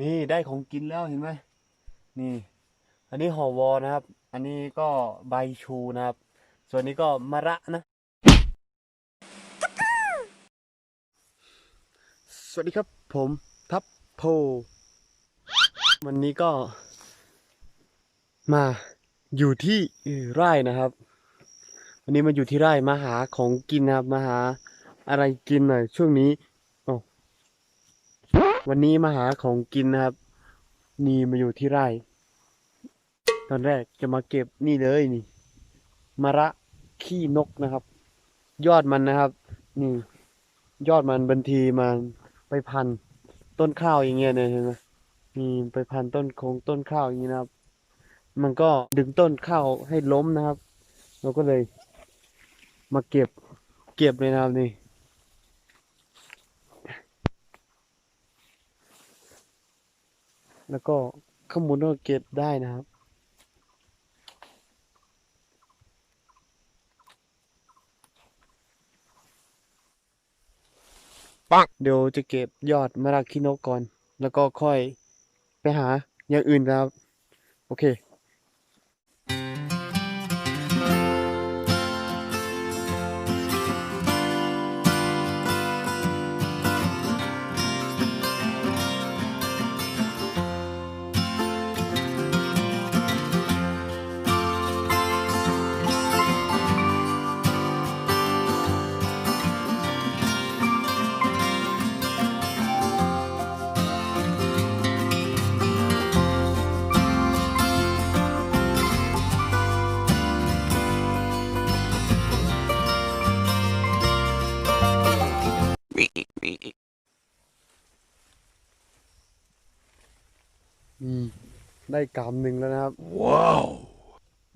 นี่ได้ของกินแล้วเห็นไหมนี่ อันนี้ห่อวอนะครับ อันนี้ก็ใบชูนะครับ ส่วนนี้ก็มะระนะ สวัสดีครับ ผมทับโพ วันนี้ก็ มาอยู่ที่ไร่นะครับ วันนี้มาอยู่ที่ไร่มาหาของกินนะครับมาหาอะไรกินหน่อยช่วงนี้ วันนี้มาหาของกินนะครับ นี่มาอยู่ที่ไร่ ตอนแรกจะมาเก็บนี่เลยนี่มะระขี้นกนะครับ ยอดมันนะครับ นี่ ยอดมันบางทีมันไปพันต้นข้าวอย่างเงี้ยเนี่ยเห็นไหมนี่ไปพันต้นโคงต้นข้าวอย่างนี้นะครับ มันก็ดึงต้นข้าวให้ล้มนะครับ เราก็เลย มาเก็บ เก็บเลยนะครับนี่ แล้วก็ข้างบนก็เก็บได้นะครับปังเดี๋ยวจะเก็บยอดมะระคิโนะก่อน แล้วก็ค่อยไปหาอย่างอื่นนะครับ โอเค ได้กำหนึ่งแล้วนะครับ ว้าว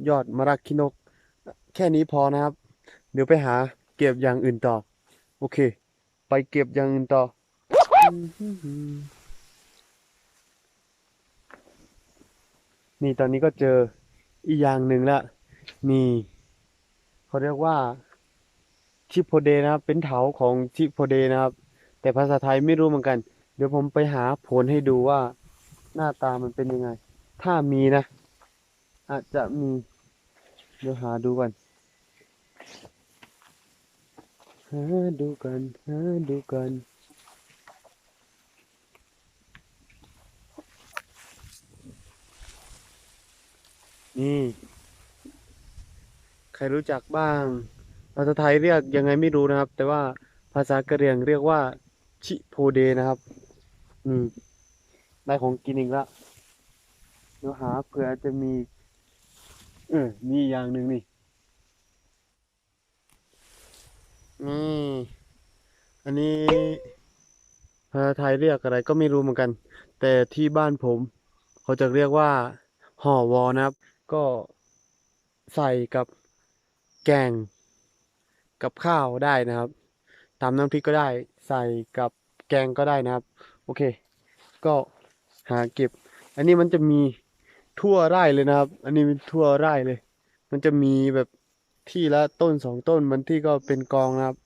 ยอดมะระคินก แค่นี้พอนะครับ เดี๋ยวไปหาเก็บอย่างอื่นต่อ โอเค ไปเก็บอย่างอื่นต่อ นี่ตอนนี้ก็เจออีกอย่างหนึ่งละ นี่เขาเรียกว่าชิโพเดนะครับ เป็นเถาของชิโพเดนะครับ แต่ภาษาไทยไม่รู้เหมือนกัน เดี๋ยวผมไปหาผลให้ดูว่าหน้าตามันเป็นยังไง ถ้ามีนะ อาจจะมี เดี๋ยวหาดูกันหาดูกันหาดูกันนี่ ใครรู้จักบ้าง ภาษาไทยเรียกยังไงไม่รู้นะครับ แต่ว่าภาษากะเหรี่ยงเรียกว่า ชิโพเดนะครับ อืม ได้ของกินอีกแล้ว เดี๋ยวหาเผื่อจะมี เออ มีอย่างหนึ่งนี่ นี่ อันนี้ภาษาไทยเรียกอะไรก็ไม่รู้เหมือนกัน แต่ที่บ้านผม เขาจะเรียกว่า ห่อวอนะครับ ก็ใส่กับแกงกับข้าวได้นะครับตำน้ำพริกก็ได้ ใส่กับแกงก็ได้นะครับ โอเค ก็หาเก็บ อันนี้มันจะมี ทั่วไร่เลยนะครับ อันนี้เป็นทั่วไร่เลย มันจะมีแบบที่ละต้นสองต้นมันที่ก็เป็นกองนะครับ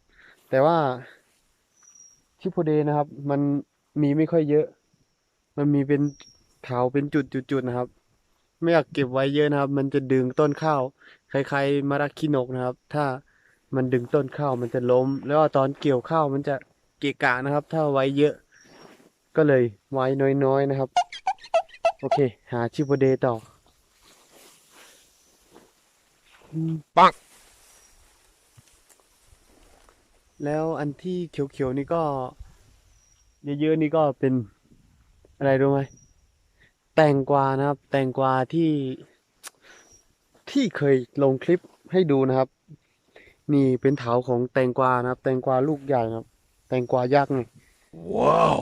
แต่ว่าชิโพเดนะครับ มันมีไม่ค่อยเยอะ มันมีเป็นเถาเป็นจุดๆๆนะครับ ไม่อยากเก็บไว้เยอะนะครับ มันจะดึงต้นข้าวคล้ายๆมะระคินกนะครับ ถ้ามันดึงต้นข้าวมันจะล้ม แล้วตอนเกี่ยวข้าวมันจะเกะกะนะครับ ถ้าไว้เยอะ ก็เลยไว้น้อยๆนะครับ โอเค หาชิโพเดต่ออืมปังแล้วอันที่เขียวๆนี่ก็ เยอะๆนี่ก็เป็นอะไรรู้ไหมแตงกวานะครับ แตงกวาที่ที่เคยลงคลิปให้ดูนะครับ นี่เป็นเถาของแตงกวานะครับ แตงกวาลูกใหญ่นะครับ แตงกวายักษ์ไงว้าว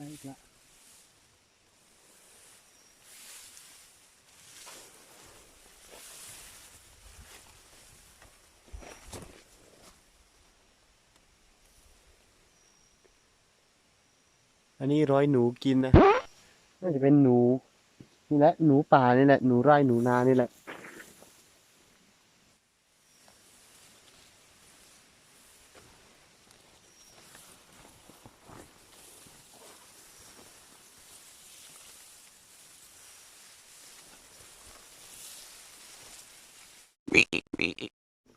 ได้อีกละอันนี้ร้อยหนูกินนะ น่าจะเป็นหนู นี่แหละหนูป่านี่แหละ หนูไร่หนูนานี่แหละ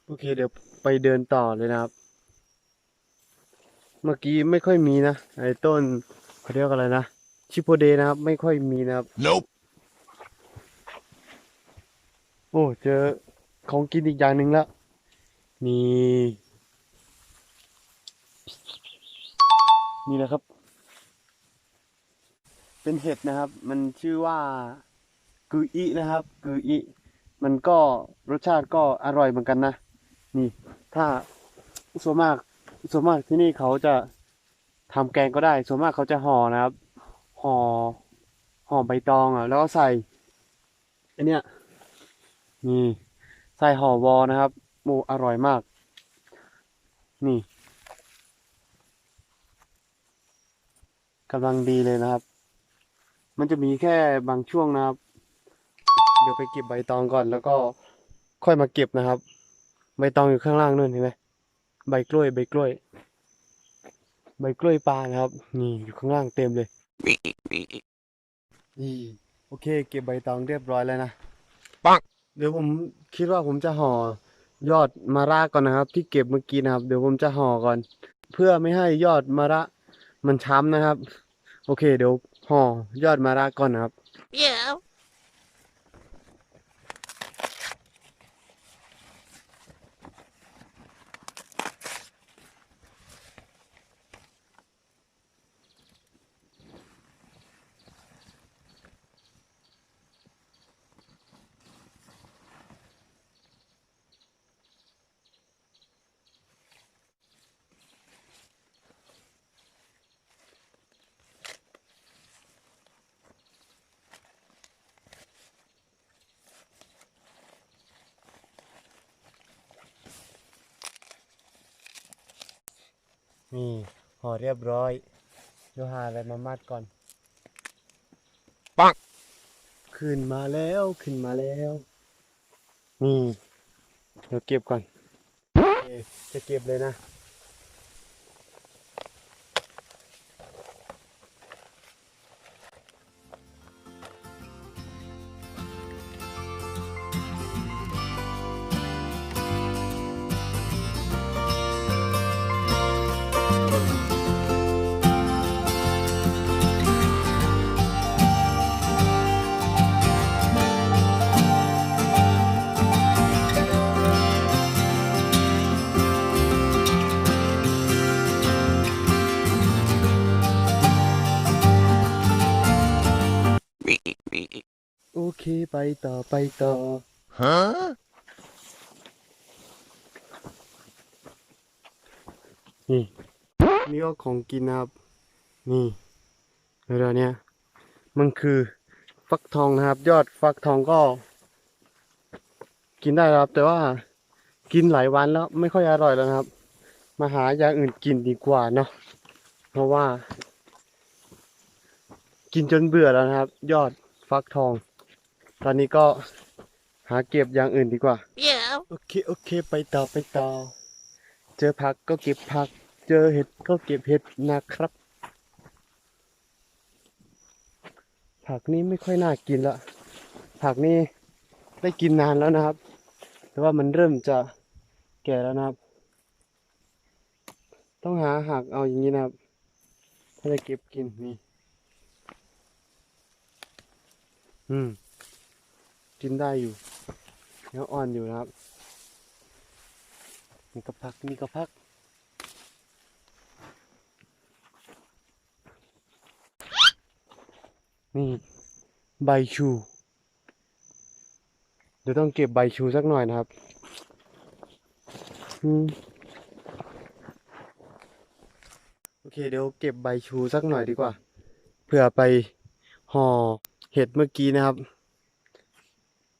โอเคเดี๋ยวไปเดินต่อเลยนะครับ เมื่อกี้ไม่ค่อยมีนะไอ้ต้นเขาเรียกอะไรนะชิโปเดนะครับ ไม่ค่อยมีนะครับ Nope. โอ้เจอของกินอีกอย่างหนึ่งแล้วนี่นี่นะครับ เป็นเห็ดนะครับ มันชื่อว่ากืออินะครับ กืออิ มันก็รสชาติก็อร่อยเหมือนกันนะ นี่ ถ้าส่วนมากส่วนมากที่นี่เขาจะทำแกงก็ได้ ส่วนมากเขาจะห่อนะครับห่อห่อใบตองอะ แล้วก็ใส่อันเนี้ยนี่ใส่ห่อวอนะครับโอ้อร่อยมาก นี่กำลังดีเลยนะครับ มันจะมีแค่บางช่วงนะครับ เดี๋ยวไปเก็บใบตองก่อนแล้วก็ค่อยมาเก็บนะครับ ใบตองอยู่ข้างล่างนู่นเห็นไหมใบกล้วยใบกล้วย ใบกล้วยปลานะครับ นี่อยู่ข้างล่างเต็มเลยนี่โอเค เก็บใบตองเรียบร้อยแล้วนะปังเดี๋ยวผมคิดว่าผมจะห่อยอดมะระก่อนนะครับ ที่เก็บเมื่อกี้นะครับ เดี๋ยวผมจะห่อก่อน เพื่อไม่ให้ยอดมะระมันช้ำนะครับ โอเค เดี๋ยวห่อยอดมะระก่อนนะครับ Yeah. นี่ห่อเรียบร้อยเดี๋ยวหาอะไรมามัดก่อน ปังขึ้นมาแล้วขึ้นมาแล้วนี่เดี๋ยวเก็บก่อนโอเคจะเก็บเลยนะ เคไปต่อไปต่อ Huh? นี่ นี่ก็ของกินนะครับ นี่เดี๋ยวเนี้ยมันคือฟักทองนะครับ ยอดฟักทองก็ กินได้ครับ แต่ว่ากินหลายวันแล้วไม่ค่อยอร่อยแล้วนะครับ มาหาอย่างอื่นกินดีกว่าเนาะเพราะว่า กินจนเบื่อแล้วนะครับ ยอดฟักทอง ตอนนี้ก็หาเก็บอย่างอื่นดีกว่า Yeah. โอเคโอเค ไปต่อไปต่อ เจอผักก็เก็บผัก เจอเห็ดก็เก็บเห็ดนะครับ ผักนี้ไม่ค่อยน่ากินละ ผักนี้ได้กินนานแล้วนะครับ แต่ว่ามันเริ่มจะแก่แล้วนะครับ ต้องหาหักเอาอย่างนี้นะครับถ้าจะเก็บกินนี่ อืม กินได้อยู่เนื้ออ่อนอยู่นะครับนี่ก็พักนี่ก็พักนี่ใบชู เดี๋ยวต้องเก็บใบชูสักหน่อยนะครับโอเคเดี๋ยวเก็บใบชูสักหน่อยดีกว่า เพื่อไปห่อเห็ดเมื่อกี้นะครับ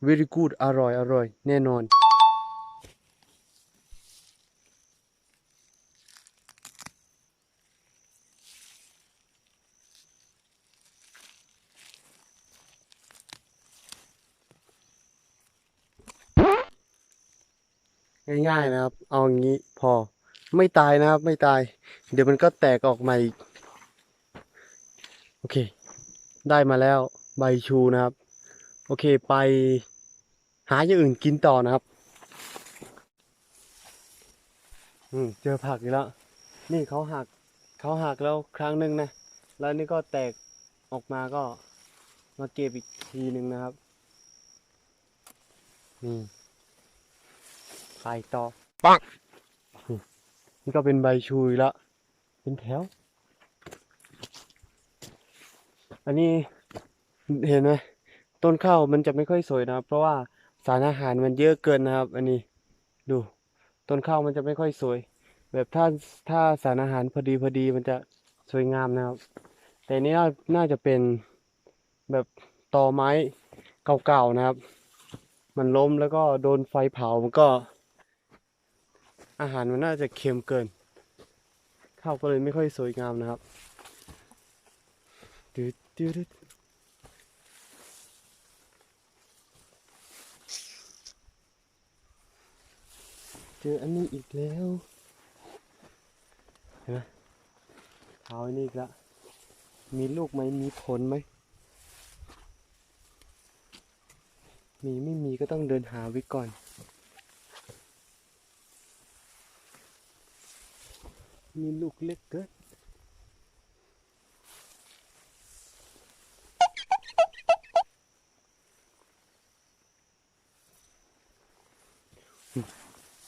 very good อร่อย อร่อย แน่นอน ง่ายๆนะครับ เอาอย่างนี้พอ ไม่ตายนะครับ ไม่ตาย เดี๋ยวมันก็แตกออกมาอีก โอเค ได้มาแล้วใบชูนะครับ โอเคไป หาอย่างอื่นกินต่อนะครับ อืมเจอผักอีกแล้ว นี่เขาหักเขาหักแล้วครั้งหนึ่งนะ แล้วนี่ก็แตกออกมาก็มาเก็บอีกทีหนึ่งนะครับนี่ไปต่อปังนี่นี่ก็เป็นใบชูอีกแล้วเป็นแถว อันนี้เห็นไหมต้นข้าวมันจะไม่ค่อยสวยนะครับเพราะว่า สารอาหารมันเยอะเกินนะครับ อันนี้ดูต้นข้าวมันจะไม่ค่อยสวย แบบถ้าถ้าสารอาหารพอดีพอดีมันจะสวยงามนะครับ แต่นี่น่าน่าจะเป็นแบบตอไม้เก่าๆนะครับ มันล้มแล้วก็โดนไฟเผามันก็ อาหารมันน่าจะเค็มเกิน ข้าวก็เลยไม่ค่อยสวยงามนะครับดืดดืด เจออันนี้อีกแล้ว เห็นไหมเท้าอันนี้อีกแล้วมีลูกไหมมีผลไหม มีไม่มีก็ต้องเดินหาไว้ก่อน มีลูกเล็กเกิน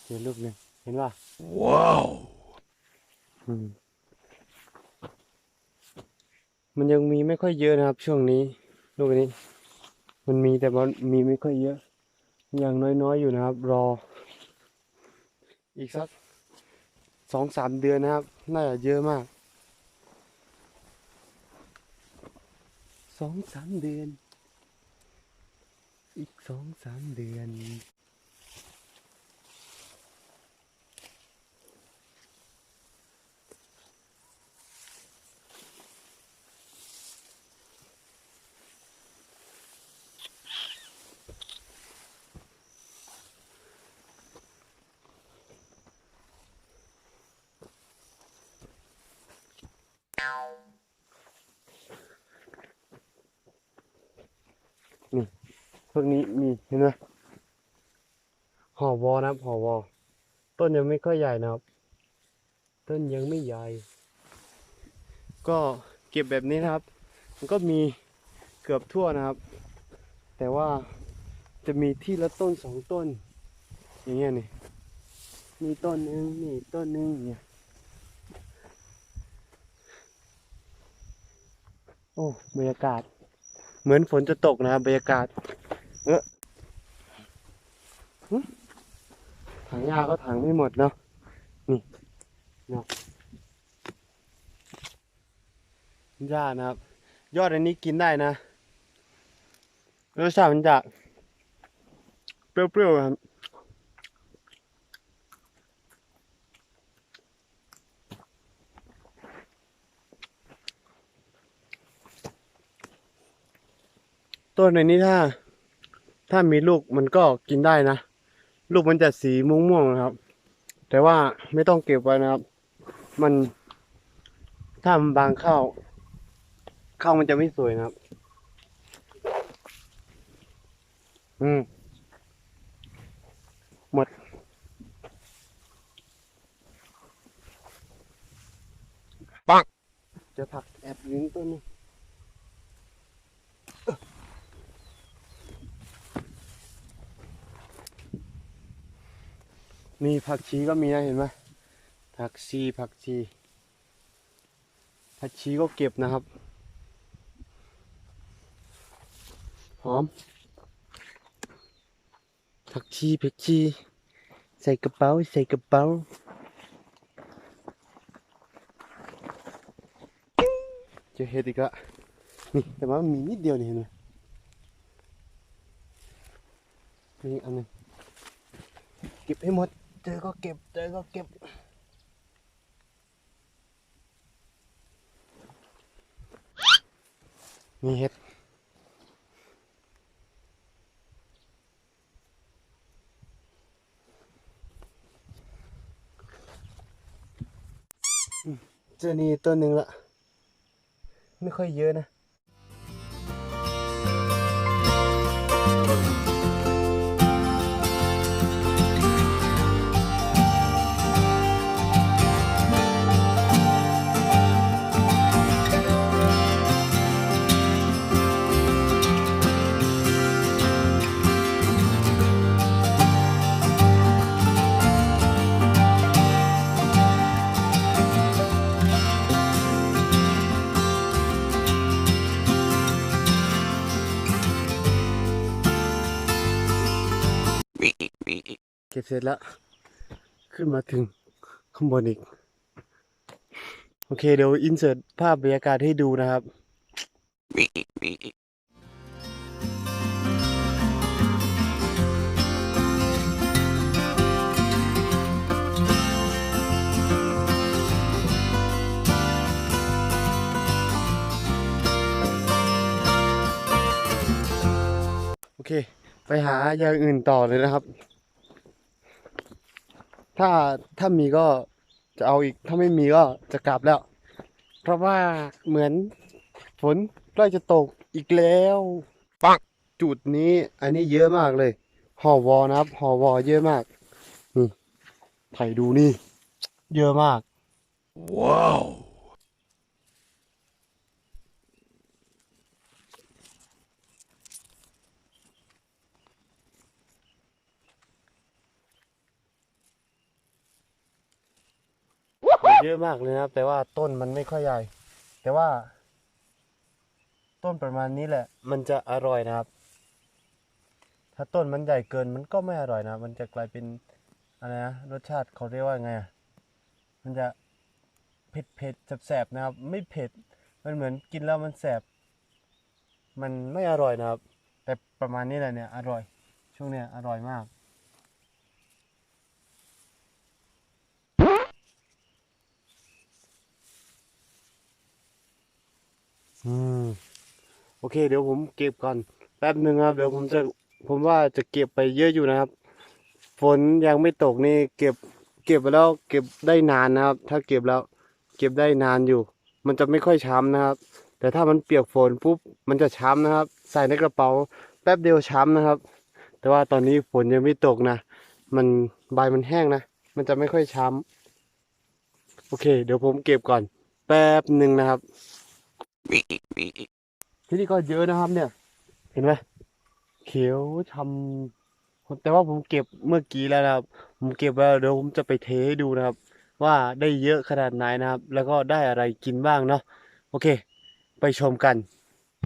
เจอลูกหนึ่งเห็นป่ะ Wow. อืมมันยังมีไม่ค่อยเยอะนะครับ ช่วงนี้ลูกอันนี้ มันมีแต่มันมีไม่ค่อยเยอะอย่างน้อยๆอยู่นะครับ รอ อีกสักสองสามเดือนนะครับ น่าจะเยอะมากสองสามเดือน อีกสองสามเดือน พวกนี้มีเห็นไหมหอวอนะครับหอวอต้นยังไม่ค่อยใหญ่นะครับ ต้นยังไม่ใหญ่ ก็เก็บแบบนี้นะครับ มันก็มีเกือบทั่วนะครับ แต่ว่าจะมีที่ละต้นสองต้น อย่างเงี้ยนี่มีต้นหนึ่งนี่ต้นหนึ่งอย่างเงี้ยโอ้บรรยากาศ เหมือนฝนจะตกนะครับบรรยากาศ เออถังยาก็ถังไม่หมดเนาะนี่เนาะหญ้านะครับ ยอดอันนี้กินได้นะรสชาติมันจะเปรี้ยวๆครับต้นในนี้ถ้า ถ้ามีลูกมันก็กินได้นะ ลูกมันจะสีม่วงๆนะครับ แต่ว่าไม่ต้องเก็บไว้นะครับ มันถ้ามันบางข้าวข้าวมันจะไม่สวยนะครับ อืม หมด ปังจะผักแอบยิงต้นนี้ มีผักชีก็มีนะเห็นไหมผักชีผักชีผักชีก็เก็บนะครับ หอม ผักชีผักชี ใส่กระเป๋าใส่กระเป๋าเจอเห็ดอีกละนี่แต่ว่ามันมีนิดเดียวนี่เห็นไหมมีอันหนึงเก็บให้หมด เจอก็เก็บ เจอก็เก็บ มีเห็ดอืมเจอนี่ต้นหนึ่งละ ไม่ค่อยเยอะนะ เสร็จแล้ว ขึ้นมาถึงข้างบนอีก โอเคเดี๋ยวอินเสิร์ตภาพบรรยากาศให้ดูนะครับโอเค ไปหาอย่างอื่นต่อเลยนะครับ ถ้าถ้ามีก็จะเอาอีก ถ้าไม่มีก็จะกลับแล้ว เพราะว่าเหมือนฝนใกล้จะตกอีกแล้วปังจุดนี้ อันนี้เยอะมากเลยหอวอนะครับหอวอเยอะมากนี่ถ่ายดูนี่ เยอะมาก Wow. เยอะมากเลยนะครับ แต่ว่าต้นมันไม่ค่อยใหญ่ แต่ว่า ต้นประมาณนี้แหละ มันจะอร่อยนะครับ ถ้าต้นมันใหญ่เกินมันก็ไม่อร่อยนะ มันจะกลายเป็นอะไรนะรสชาติเขาเรียกว่าไงอะมันจะเผ็ดเผ็ดแสบๆนะครับ ไม่เผ็ดมันเหมือนกินแล้วมันแสบมันไม่อร่อยนะครับ แต่ประมาณนี้แหละเนี่ยอร่อย ช่วงเนี้ยอร่อยมาก อืมโอเค เดี๋ยวผมเก็บก่อนแป๊บหนึ่งครับ เดี๋ยวผมจะผมว่าจะเก็บไปเยอะอยู่นะครับ ฝนยังไม่ตกนี่เก็บ เก็บไปแล้วเก็บได้นานนะครับ ถ้าเก็บแล้ว เก็บได้นานอยู่ มันจะไม่ค่อยช้ำนะครับ แต่ถ้ามันเปียกฝนปุ๊บมันจะช้ำนะครับ ใส่ในกระเป๋า แป๊บเดียวช้ำนะครับ แต่ว่าตอนนี้ฝนยังไม่ตกนะมันใบมันแห้งนะมันจะไม่ค่อยช้ำโอเค เดี๋ยวผมเก็บก่อน แป๊บหนึ่งนะครับ ที่นี่ก็เยอะนะครับ เนี่ย เห็นไหมเขียวชำแต่ว่าผมเก็บเมื่อกี้แล้วนะครับ ผมเก็บแล้วเดี๋ยวผมจะไปเทให้ดูนะครับ ว่าได้เยอะขนาดไหนนะครับ แล้วก็ได้อะไรกินบ้างเนาะโอเค ไปชมกัน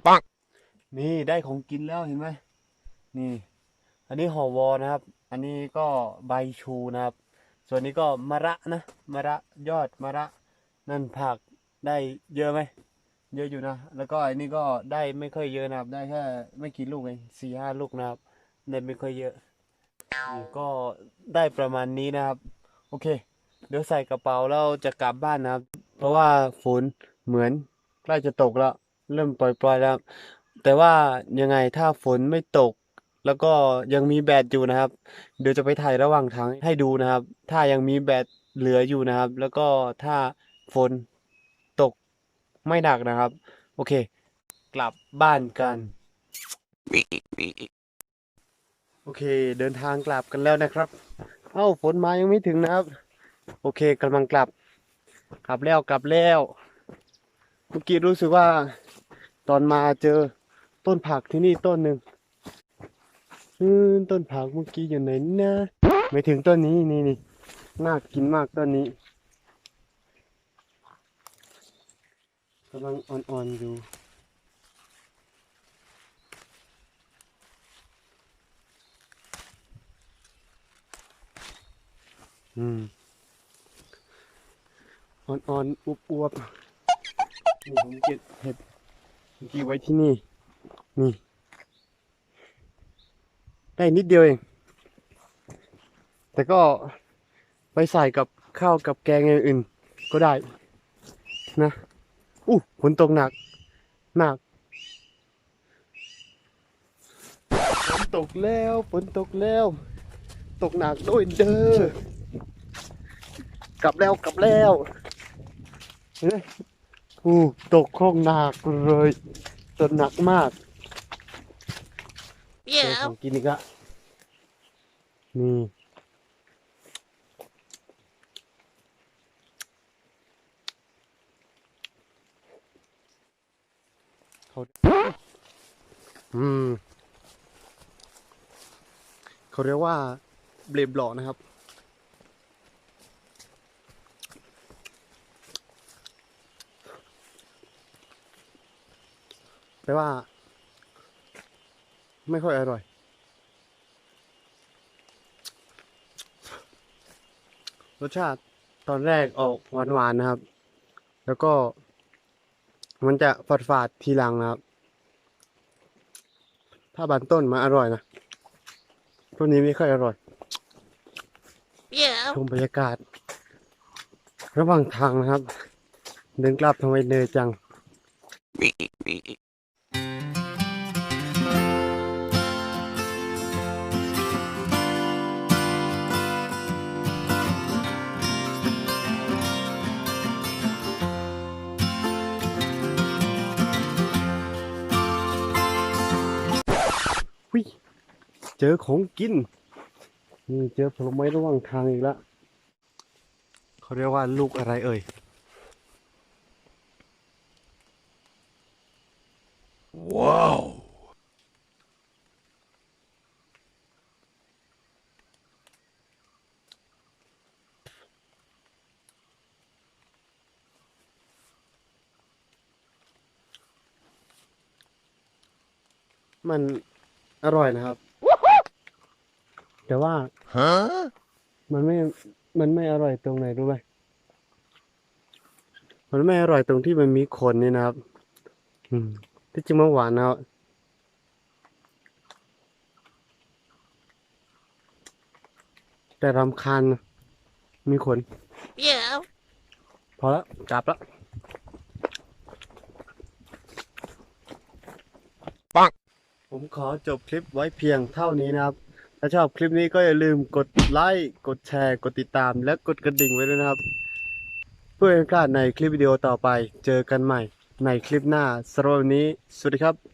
ปังนี่ได้ของกินแล้วเห็นไหมนี่ อันนี้ห่อวอนะครับ อันนี้ก็ใบชูนะครับ ส่วนนี้ก็มะระนะมะระยอดมะระ นั่นผักได้เยอะไหม เยอะอยู่นะ แล้วก็อันนี้ก็ได้ไม่ค่อยเยอะนะครับ ได้แค่ไม่กี่ลูกเองสี่ห้าลูกนะครับได้ไม่ค่อยเยอะ ก็ได้ประมาณนี้นะครับ โอเค เดี๋ยวใส่กระเป๋าแล้วจะกลับบ้านนะครับ เพราะว่าฝนเหมือนใกล้จะตกแล้ว เริ่มปล่อยๆแล้ว แต่ว่ายังไงถ้าฝนไม่ตก แล้วก็ยังมีแบตอยู่นะครับ เดี๋ยวจะไปถ่ายระหว่างทางให้ดูนะครับ ถ้ายังมีแบตเหลืออยู่นะครับ แล้วก็ถ้าฝน ไม่หนักนะครับ โอเค กลับบ้านกัน โอเค เดินทางกลับกันแล้วนะครับ เอ้าฝนมายังไม่ถึงนะครับ โอเคกำลังกลับ กลับแล้วกลับแล้วเมื่อกี้รู้สึกว่า ตอนมาเจอต้นผักที่นี่ต้นหนึ่งต้นผักเมื่อกี้อยู่ไหนนะ ไม่ถึงต้นนี้นี่นี่น่ากินมากต้นนี้ กำลังอ่อนๆอยู่อืมอ่อนๆอวบๆนี่ผมเก็บเห็ดเมื่อกี้ไว้ที่นี่ นี่ ได้นิดเดียวเอง แต่ก็ไปใส่กับข้าวกับแกงอย่างอื่นก็ได้นะ อู้ฝนตกหนักมากฝนตกแล้วฝนตกแล้ว ตกหนักด้วยเด้อกลับแล้วกลับแล้วเห็นไหมอู้ตกคงหนักเลยตกหนักมากเจอของกินอีกละนี่ เขาอืมเขาเรียกว่าเบลบหลอนะครับ แปลว่า ไม่ค่อยอร่อยรสชาติตอนแรกออกหวานๆนะครับ แล้วก็ มันจะฝาดๆทีหลังนะครับ ถ้าบานต้นมาอร่อยนะต้นนี้ไม่ค่อยอร่อย Yeah. ชมบรรยากาศ ระหว่างทางนะครับ เดินกลับทำไมเหนื่อยจัง เจอของกินนี่เจอผลไม้ระหว่างทางอีกแล้วเขาเรียกว่าลูกอะไรเอ่ย Whoa. มันอร่อยนะครับ แต่ว่า Huh? มันไม่ มันไม่อร่อยตรงไหนรู้ไหมมันไม่อร่อยตรงที่มันมีขนนี่นะครับ อืมที่จริงมันหวานนะครับแต่รำคาญนะมีขน Yeah. พอแล้วกลับแล้วปังผมขอจบคลิปไว้เพียงเท่านี้นะครับ ถ้าชอบคลิปนี้ก็อย่าลืมกดไลค์ กดแชร์ กดติดตาม และกดกระดิ่งไว้ด้วยนะครับ เพื่อไม่ให้พลาดในคลิปวิดีโอต่อไป เจอกันใหม่ในคลิปหน้าสำหรับวันนี้ สวัสดีครับ